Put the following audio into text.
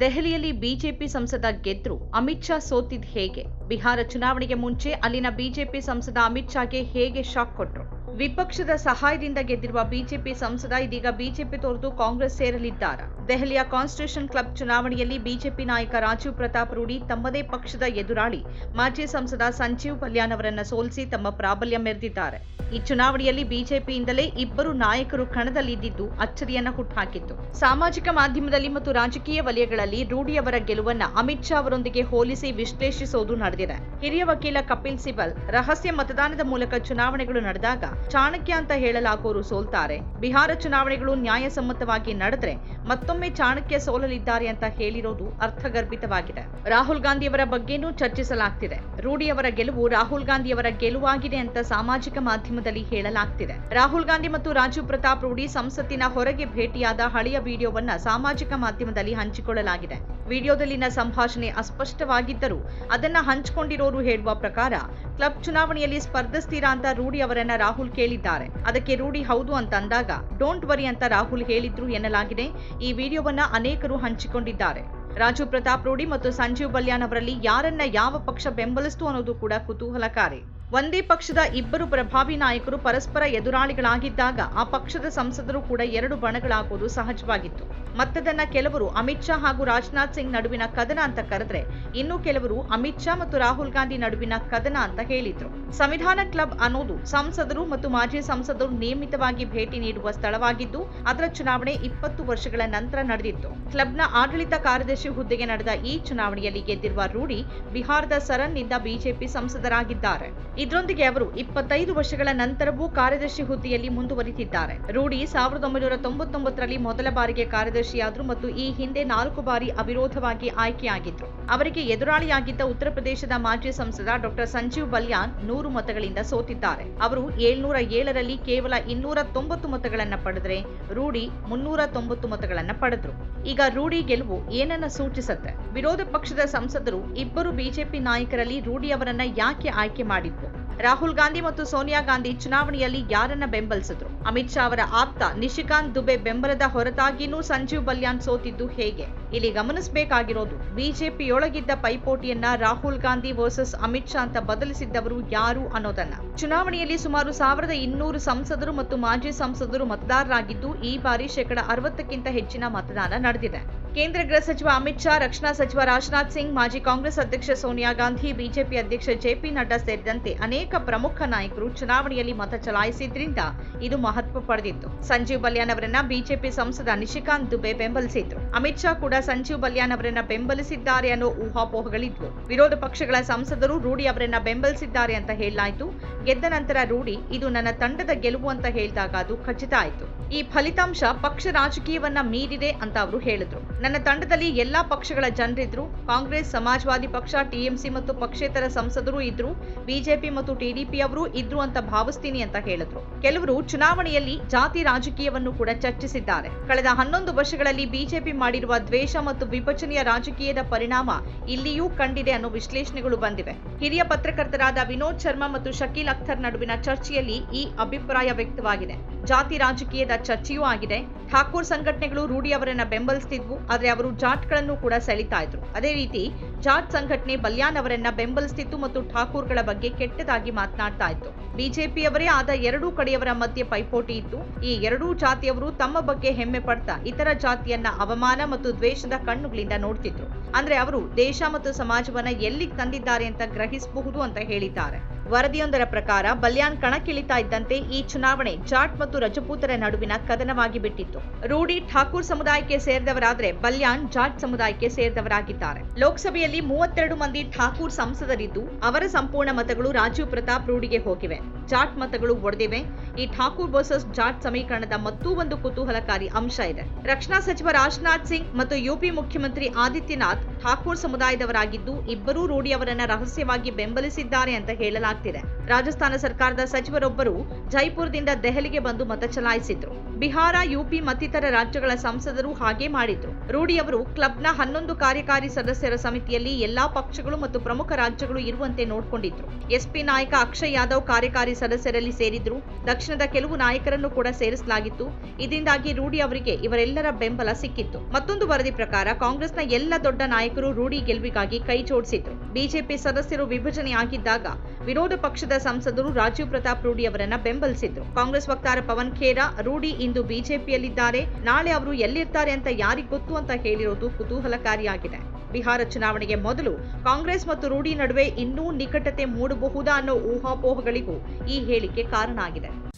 ದೆಹಲಿಯಲ್ಲಿ ಬಿಜೆಪಿ ಸಂಸದ ಗೆದ್ರು. ಅಮಿತ್ ಶಾ ಸೋತಿದ್ ಹೇಗೆ? ಬಿಹಾರ ಚುನಾವಣೆಗೆ ಮುಂಚೆ ಅಲ್ಲಿನ ಬಿಜೆಪಿ ಸಂಸದ ಅಮಿತ್ ಶಾಗೆ ಹೇಗೆ ಶಾಕ್ ಕೊಟ್ರು? ವಿಪಕ್ಷದ ಸಹಾಯದಿಂದ ಗೆದ್ದಿರುವ ಬಿಜೆಪಿ ಸಂಸದ, ಇದೀಗ ಬಿಜೆಪಿ ತೊರೆದು ಕಾಂಗ್ರೆಸ್ ಸೇರಲಿದ್ದಾರೆ. ದೆಹಲಿಯ ಕಾನ್ಸ್ಟಿಟ್ಯೂಷನ್ ಕ್ಲಬ್ ಚುನಾವಣೆಯಲ್ಲಿ ಬಿಜೆಪಿ ನಾಯಕ ರಾಜೀವ್ ಪ್ರತಾಪ್ ರೂಢಿ ತಮ್ಮದೇ ಪಕ್ಷದ ಎದುರಾಳಿ. ಮಾಜಿ ಸಂಸದ ಸಂಜೀವ್ ಕಲ್ಯಾಣ್ ಅವರನ್ನು ಸೋಲಿಸಿ ತಮ್ಮ ಪ್ರಾಬಲ್ಯ ಮೆರೆದಿದ್ದಾರೆ. ಈ ಚುನಾವಣೆಯಲ್ಲಿ ಬಿಜೆಪಿಯಿಂದಲೇ ಇಬ್ಬರು ನಾಯಕರು ಕಣದಲ್ಲಿದ್ದಿದ್ದು ಅಚ್ಚರಿಯನ್ನ ಹುಟ್ಟುಹಾಕಿತ್ತು ಸಾಮಾಜಿಕ ಮಾಧ್ಯಮದಲ್ಲಿ ಮತ್ತು ರಾಜಕೀಯ ವಲಯಗಳಲ್ಲಿ ರೂಢಿಯವರ ಗೆಲುವನ್ನ ಅಮಿತ್ ಶಾ ಅವರೊಂದಿಗೆ ಹೋಲಿಸಿ ವಿಶ್ಲೇಷಿಸೋದು ನಡೆದಿದೆ. ಹಿರಿಯ ವಕೀಲ ಕಪಿಲ್ ಸಿಬಲ್, ರಹಸ್ಯ ಮತದಾನದ ಮೂಲಕ ಚುನಾವಣೆಗಳು ನಡೆದಾಗ ಚಾಣಕ್ಯ ಅಂತ ಹೇಳಲಾಗೋರು ಸೋಲ್ತಾರೆ. ಬಿಹಾರ ಚುನಾವಣೆಗಳು ನ್ಯಾಯಸಮ್ಮತವಾಗಿ ನಡೆದ್ರೆ ಮತ್ತೊಮ್ಮೆ ಚಾಣಕ್ಯ ಸೋಲಲಿದ್ದಾರೆ ಅಂತ ಹೇಳಿರೋದು ಅರ್ಥಗರ್ಭಿತವಾಗಿದೆ. ರಾಹುಲ್ ಗಾಂಧಿಯವರ ಬಗ್ಗೆನೂ ಚರ್ಚಿಸಲಾಗ್ತಿದೆ. ರೂಢಿಯವರ ಗೆಲುವು ರಾಹುಲ್ ಗಾಂಧಿಯವರ ಗೆಲುವಾಗಿದೆ ಅಂತ ಸಾಮಾಜಿಕ ಮಾಧ್ಯಮದಲ್ಲಿ ಹೇಳಲಾಗ್ತಿದೆ. ರಾಹುಲ್ ಗಾಂಧಿ ಮತ್ತು ರಾಜೀವ್ ಪ್ರತಾಪ್ ರೂಢಿ ಸಂಸತ್ತಿನ ಹೊರಗೆ ಭೇಟಿಯಾದ ಹಳೆಯ ವಿಡಿಯೋವನ್ನ ಸಾಮಾಜಿಕ ಮಾಧ್ಯಮದಲ್ಲಿ ಹಂಚಿಕೊಳ್ಳಲಾಗಿದೆ. ವಿಡಿಯೋದಲ್ಲಿನ ಸಂಭಾಷಣೆ ಅಸ್ಪಷ್ಟವಾಗಿದ್ದರೂ ಅದನ್ನ ಹಂಚಿಕೊಂಡಿರೋರು ಹೇಳುವ ಪ್ರಕಾರ ಕ್ಲಬ್ ಚುನಾವಣೆಯಲ್ಲಿ ಸ್ಪರ್ಧಿಸ್ತೀರಾ ಅಂತ ರೂಢಿ ಅವರನ್ನ ರಾಹುಲ್ ಕೇಳಿದ್ದಾರೆ. ಅದಕ್ಕೆ ರೂಢಿ ಹೌದು ಅಂತ ಅಂದಾಗ ಡೋಂಟ್ ವರಿ ಅಂತ ರಾಹುಲ್ ಹೇಳಿದ್ರು ಎನ್ನಲಾಗಿದೆ. ಈ ವಿಡಿಯೋವನ್ನ ಅನೇಕರು ಹಂಚಿಕೊಂಡಿದ್ದಾರೆ. ರಾಜು ಪ್ರತಾಪ್ ರೂಢಿ ಮತ್ತು ಸಂಜೀವ್ ಬಲ್ಯಾನ್ ಅವರಲ್ಲಿ ಯಾರನ್ನ ಯಾವ ಪಕ್ಷ ಬೆಂಬಲಿಸ್ತು ಅನ್ನೋದು ಕೂಡ ಕುತೂಹಲಕಾರಿ. ಒಂದೇ ಪಕ್ಷದ ಇಬ್ಬರು ಪ್ರಭಾವಿ ನಾಯಕರು ಪರಸ್ಪರ ಎದುರಾಳಿಗಳಾಗಿದ್ದಾಗ, ಆ ಪಕ್ಷದ ಸಂಸದರು ಕೂಡ ಎರಡು ಬಣಗಳಾಗುವುದು ಸಹಜವಾಗಿತ್ತು. ಮತ್ತದನ್ನ ಕೆಲವರು ಅಮಿತ್ ಶಾ ಹಾಗೂ ರಾಜನಾಥ್ ಸಿಂಗ್ ನಡುವಿನ ಕದನ ಅಂತ ಕರೆದ್ರೆ ಇನ್ನು ಕೆಲವರು ಅಮಿತ್ ಶಾ ಮತ್ತು ರಾಹುಲ್ ಗಾಂಧಿ ನಡುವಿನ ಕದನ ಅಂತ ಹೇಳಿದ್ರು. ಸಂವಿಧಾನ ಕ್ಲಬ್ ಅನ್ನೋದು ಸಂಸದರು ಮತ್ತು ಮಾಜಿ ಸಂಸದರು ನಿಯಮಿತವಾಗಿ ಭೇಟಿ ನೀಡುವ ಸ್ಥಳವಾಗಿದ್ದು, ಅದರ ಚುನಾವಣೆ ಇಪ್ಪತ್ತು ವರ್ಷಗಳ ನಂತರ ನಡೆದಿತ್ತು. ಕ್ಲಬ್ನ ಆಡಳಿತ ಕಾರ್ಯದರ್ಶಿ ಹುದ್ದೆಗೆ ನಡೆದ ಈ ಚುನಾವಣೆಯಲ್ಲಿ ಗೆದ್ದಿರುವ ರೂಢಿ ಬಿಹಾರದ ಸರನ್ನಿಂದ ಬಿಜೆಪಿ ಸಂಸದರಾಗಿದ್ದಾರೆ. ಇದರೊಂದಿಗೆ ಅವರು ಇಪ್ಪತ್ತೈದು ವರ್ಷಗಳ ನಂತರವೂ ಕಾರ್ಯದರ್ಶಿ ಹುದ್ದೆಯಲ್ಲಿ ಮುಂದುವರಿತಿದ್ದಾರೆ ರೂಢಿ ಸಾವಿರದ ಒಂಬೈನೂರ ತೊಂಬತ್ತೊಂಬತ್ತರಲ್ಲಿ ಮೊದಲ ಬಾರಿಗೆ ಕಾರ್ಯದರ್ಶಿಯಾದರು ಮತ್ತು ಈ ಹಿಂದೆ ನಾಲ್ಕು ಬಾರಿ ಅವಿರೋಧವಾಗಿ ಆಯ್ಕೆಯಾಗಿದ್ದರು ಅವರಿಗೆ ಎದುರಾಳಿಯಾಗಿದ್ದ ಉತ್ತರ ಪ್ರದೇಶದ ಮಾಜಿ ಸಂಸದ ಡಾಕ್ಟರ್ ಸಂಜೀವ್ ಬಲ್ಯಾನ್ ನೂರು ಮತಗಳಿಂದ ಸೋತಿದ್ದಾರೆ. ಅವರು ಏಳ್ನೂರ ಏಳರಲ್ಲಿ ಕೇವಲ ಇನ್ನೂರ ತೊಂಬತ್ತು ಮತಗಳನ್ನು ಪಡೆದರೆ ರೂಢಿ ಮುನ್ನೂರ ತೊಂಬತ್ತು ಮತಗಳನ್ನು ಪಡೆದ್ರು. ಈಗ ರೂಢಿ ಗೆಲುವು ಏನನ್ನ ಸೂಚಿಸುತ್ತೆ? ವಿರೋಧ ಪಕ್ಷದ ಸಂಸದರು ಇಬ್ಬರು ಬಿಜೆಪಿ ನಾಯಕರಲ್ಲಿ ರೂಢಿ ಅವರನ್ನ ಯಾಕೆ ಆಯ್ಕೆ ಮಾಡಿದ್ರು ರಾಹುಲ್ ಗಾಂಧಿ ಮತ್ತು ಸೋನಿಯಾ ಗಾಂಧಿ ಚುನಾವಣೆಯಲ್ಲಿ ಯಾರನ್ನ ಬೆಂಬಲಿಸಿದ್ರು? ಅಮಿತ್ ಶಾ ಅವರ ಆಪ್ತ ನಿಶಿಕಾಂತ್ ದುಬೆ ಬೆಂಬಲದ ಹೊರತಾಗಿನೂ ಸಂಜೀವ್ ಬಲ್ಯಾನ್ ಸೋತಿದ್ದು ಹೇಗೆ? ಇಲ್ಲಿ ಗಮನಿಸಬೇಕಾಗಿರೋದು, ಬಿಜೆಪಿಯೊಳಗಿದ್ದ ಪೈಪೋಟಿಯನ್ನ ರಾಹುಲ್ ಗಾಂಧಿ ವರ್ಸಸ್ ಅಮಿತ್ ಶಾ ಅಂತ ಬದಲಿಸಿದ್ದವರು ಯಾರು ಅನ್ನೋದನ್ನ. ಚುನಾವಣೆಯಲ್ಲಿ ಸುಮಾರು ಸಾವಿರದ ಇನ್ನೂರು ಸಂಸದರು ಮತ್ತು ಮಾಜಿ ಸಂಸದರು ಮತದಾರರಾಗಿದ್ದು ಈ ಬಾರಿ ಶೇಕಡ ಅರವತ್ತಕ್ಕಿಂತ ಹೆಚ್ಚಿನ ಮತದಾನ ನಡೆದಿದೆ. ಕೇಂದ್ರ ಗೃಹ ಸಚಿವ ಅಮಿತ್ ಶಾ, ರಕ್ಷಣಾ ಸಚಿವ ರಾಜನಾಥ್ ಸಿಂಗ್, ಮಾಜಿ ಕಾಂಗ್ರೆಸ್ ಅಧ್ಯಕ್ಷ ಸೋನಿಯಾ ಗಾಂಧಿ, ಬಿಜೆಪಿ ಅಧ್ಯಕ್ಷ ಜೆಪಿ ನಡ್ಡಾ ಸೇರಿದಂತೆ ಅನೇಕ ಪ್ರಮುಖ ನಾಯಕರು ಚುನಾವಣೆಯಲ್ಲಿ ಮತ ಚಲಾಯಿಸಿದ್ರಿಂದ ಇದು ಮಹತ್ವ ಪಡೆದಿತ್ತು. ಸಂಜೀವ್ ಬಲ್ಯಾನ್ ಅವರನ್ನ ಬಿಜೆಪಿ ಸಂಸದ ನಿಶಿಕಾಂತ್ ದುಬೆ ಬೆಂಬಲಿಸಿದ್ರು. ಅಮಿತ್ ಶಾ ಕೂಡ ಸಂಜೀವ್ ಬಲ್ಯಾನ್ ಅವರನ್ನ ಬೆಂಬಲಿಸಿದ್ದಾರೆ ಅನ್ನೋ ಊಹಾಪೋಹಗಳಿದ್ವು. ವಿರೋಧ ಪಕ್ಷಗಳ ಸಂಸದರು ರೂಢಿ ಅವರನ್ನ ಬೆಂಬಲಿಸಿದ್ದಾರೆ ಅಂತ ಹೇಳಲಾಯಿತು. ಗೆದ್ದ ನಂತರ ರೂಢಿ ಇದು ನನ್ನ ತಂಡದ ಗೆಲುವು ಅಂತ ಹೇಳಿದಾಗ ಅದು ಖಚಿತ ಆಯಿತು. ಈ ಫಲಿತಾಂಶ ಪಕ್ಷ ರಾಜಕೀಯವನ್ನ ಮೀರಿದೆ ಅಂತ ಅವರು ಹೇಳಿದ್ರು. ನನ್ನ ತಂಡದಲ್ಲಿ ಎಲ್ಲಾ ಪಕ್ಷಗಳ ಜನರಿದ್ರು. ಕಾಂಗ್ರೆಸ್, ಸಮಾಜವಾದಿ ಪಕ್ಷ, ಟಿಎಂಸಿ ಮತ್ತು ಪಕ್ಷೇತರ ಸಂಸದರು ಇದ್ರು. ಬಿಜೆಪಿ ಮತ್ತು ಟಿಡಿಪಿ ಅವರು ಇದ್ರು ಅಂತ ಭಾವಿಸ್ತೀನಿ ಅಂತ ಹೇಳಿದ್ರು. ಕೆಲವರು ಚುನಾವಣೆಯಲ್ಲಿ ಜಾತಿ ರಾಜಕೀಯವನ್ನು ಕೂಡ ಚರ್ಚಿಸಿದ್ದಾರೆ. ಕಳೆದ ಹನ್ನೊಂದು ವರ್ಷಗಳಲ್ಲಿ ಬಿಜೆಪಿ ಮಾಡಿರುವ ದ್ವೇಷ ಮತ್ತು ವಿಭಜನೆಯ ರಾಜಕೀಯದ ಪರಿಣಾಮ ಇಲ್ಲಿಯೂ ಕಂಡಿದೆ ಅನ್ನೋ ವಿಶ್ಲೇಷಣೆಗಳು ಬಂದಿವೆ. ಹಿರಿಯ ಪತ್ರಕರ್ತರಾದ ವಿನೋದ್ ಶರ್ಮಾ ಮತ್ತು ಶಕೀಲ್ ಅಖ್ತರ್ ನಡುವಿನ ಚರ್ಚೆಯಲ್ಲಿ ಈ ಅಭಿಪ್ರಾಯ ವ್ಯಕ್ತವಾಗಿದೆ. ಜಾತಿ ರಾಜಕೀಯದ ಚರ್ಚೆಯೂ ಆಗಿದೆ. ಠಾಕೂರ್ ಸಂಘಟನೆಗಳು ರೂಢಿ ಅವರನ್ನ ಬೆಂಬಲಿಸ್ತಿದ್ವು, ಆದ್ರೆ ಅವರು ಜಾಟ್ಗಳನ್ನು ಕೂಡ ಸೆಳಿತಾ ಇದ್ರು. ಅದೇ ರೀತಿ ಜಾಟ್ ಸಂಘಟನೆ ಬಲ್ಯಾನ್ ಅವರನ್ನ ಬೆಂಬಲಿಸ್ತಿತ್ತು ಮತ್ತು ಠಾಕೂರ್ಗಳ ಬಗ್ಗೆ ಕೆಟ್ಟದಾಗಿ ಮಾತನಾಡ್ತಾ ಇತ್ತು. ಬಿಜೆಪಿಯವರೇ ಆದ ಎರಡೂ ಕಡೆಯವರ ಮಧ್ಯೆ ಪೈಪೋಟಿ ಇತ್ತು. ಈ ಎರಡೂ ಜಾತಿಯವರು ತಮ್ಮ ಬಗ್ಗೆ ಹೆಮ್ಮೆ ಪಡ್ತಾ ಇತರ ಜಾತಿಯನ್ನ ಅವಮಾನ ಮತ್ತು ದ್ವೇಷದ ಕಣ್ಣುಗಳಿಂದ ನೋಡ್ತಿದ್ರು. ಅಂದ್ರೆ ಅವರು ದೇಶ ಮತ್ತು ಸಮಾಜವನ್ನ ಎಲ್ಲಿಗೆ ತಂದಿದ್ದಾರೆ ಅಂತ ಗ್ರಹಿಸಬಹುದು ಅಂತ ಹೇಳಿದ್ದಾರೆ. ವರದಿಯೊಂದರ ಪ್ರಕಾರ ಬಲ್ಯಾನ್ ಕಣಕ್ಕಿಳಿತಾ ಇದ್ದಂತೆ ಈ ಚುನಾವಣೆ ಜಾಟ್ ಮತ್ತು ರಜಪೂತರ ನಡುವಿನ ಕದನವಾಗಿ ಬಿಟ್ಟಿತ್ತು. ರೂಢಿ ಠಾಕೂರ್ ಸಮುದಾಯಕ್ಕೆ ಸೇರಿದವರಾದ್ರೆ ಬಲ್ಯಾನ್ ಜಾಟ್ ಸಮುದಾಯಕ್ಕೆ ಸೇರಿದವರಾಗಿದ್ದಾರೆ. ಲೋಕಸಭೆಯಲ್ಲಿ ಮೂವತ್ತೆರಡು ಮಂದಿ ಠಾಕೂರ್ ಸಂಸದರಿದ್ದು ಅವರ ಸಂಪೂರ್ಣ ಮತಗಳು ರಾಜೀವ್ ಪ್ರತಾಪ್ ರೂಢಿಗೆ ಹೋಗಿವೆ. ಜಾಟ್ ಮತಗಳು ಒಡೆದಿವೆ. ಈ ಠಾಕೂರ್ ವರ್ಸಸ್ ಜಾಟ್ ಸಮೀಕರಣದ ಮತ್ತೂ ಒಂದು ಕುತೂಹಲಕಾರಿ ಅಂಶ ಇದೆ. ರಕ್ಷಣಾ ಸಚಿವ ರಾಜನಾಥ್ ಸಿಂಗ್ ಮತ್ತು ಯುಪಿ ಮುಖ್ಯಮಂತ್ರಿ ಆದಿತ್ಯನಾಥ್ ಠಾಕೂರ್ ಸಮುದಾಯದವರಾಗಿದ್ದು, ಇಬ್ಬರೂ ರೂಢಿ ಅವರನ್ನ ರಹಸ್ಯವಾಗಿ ಬೆಂಬಲಿಸಿದ್ದಾರೆ ಅಂತ ಹೇಳಲಾಗ್ತಿದೆ. ರಾಜಸ್ಥಾನ ಸರ್ಕಾರದ ಸಚಿವರೊಬ್ಬರು ಜೈಪುರದಿಂದ ದೆಹಲಿಗೆ ಬಂದು ಮತ ಚಲಾಯಿಸಿದ್ರು. ಬಿಹಾರ, ಯುಪಿ ಮತ್ತಿತರ ರಾಜ್ಯಗಳ ಸಂಸದರು ಹಾಗೆ ಮಾಡಿದ್ರು. ರೂಢಿಯವರು ಕ್ಲಬ್ನ ಹನ್ನೊಂದು ಕಾರ್ಯಕಾರಿ ಸದಸ್ಯರ ಸಮಿತಿಯಲ್ಲಿ ಎಲ್ಲಾ ಪಕ್ಷಗಳು ಮತ್ತು ಪ್ರಮುಖ ರಾಜ್ಯಗಳು ಇರುವಂತೆ ನೋಡಿಕೊಂಡಿದ್ರು. ಎಸ್ಪಿ ನಾಯಕ ಅಕ್ಷಯ್ ಯಾದವ್ ಕಾರ್ಯಕಾರಿ ಸದಸ್ಯರಲ್ಲಿ ಸೇರಿದ್ರು. ದಕ್ಷಿಣದ ಕೆಲವು ನಾಯಕರನ್ನು ಕೂಡ ಸೇರಿಸಲಾಗಿತ್ತು. ಇದರಿಂದಾಗಿ ರೂಢಿ ಅವರಿಗೆ ಇವರೆಲ್ಲರ ಬೆಂಬಲ ಸಿಕ್ಕಿತ್ತು. ಮತ್ತೊಂದು ವರದಿ ಪ್ರಕಾರ ಕಾಂಗ್ರೆಸ್ನ ಎಲ್ಲ ದೊಡ್ಡ ನಾಯಕರು ರೂಢಿ ಗೆಲುವಿಗಾಗಿ ಕೈ ಜೋಡಿಸಿದ್ರು. ಬಿಜೆಪಿ ಸದಸ್ಯರು ವಿಭಜನೆಯಾಗಿದ್ದಾಗ ವಿರೋಧ ಪಕ್ಷದ ಸಂಸದರು ರಾಜೀವ್ ಪ್ರತಾಪ್ ರೂಢಿ ಅವರನ್ನ ಬೆಂಬಲಿಸಿದ್ರು. ಕಾಂಗ್ರೆಸ್ ವಕ್ತಾರ ಪವನ್ ಖೇರಾ ರೂಢಿ ಇಂದು ಬಿಜೆಪಿಯಲ್ಲಿದ್ದಾರೆ. ನಾಳೆ ಅವರು ಎಲ್ಲಿರ್ತಾರೆ ಅಂತ ಯಾರಿಗೊತ್ತು ಅಂತ ಹೇಳಿರೋದು ಕುತೂಹಲಕಾರಿಯಾಗಿದೆ. ಬಿಹಾರ ಚುನಾವಣೆಗೆ ಮೊದಲು ಕಾಂಗ್ರೆಸ್ ಮತ್ತು ರೂಢಿ ನಡುವೆ ಇನ್ನೂ ನಿಕಟತೆ ಮೂಡಬಹುದಾ ಅನ್ನೋ ಊಹಾಪೋಹಗಳಿಗೂ ಈ ಹೇಳಿಕೆ ಕಾರಣ ಆಗಿದೆ.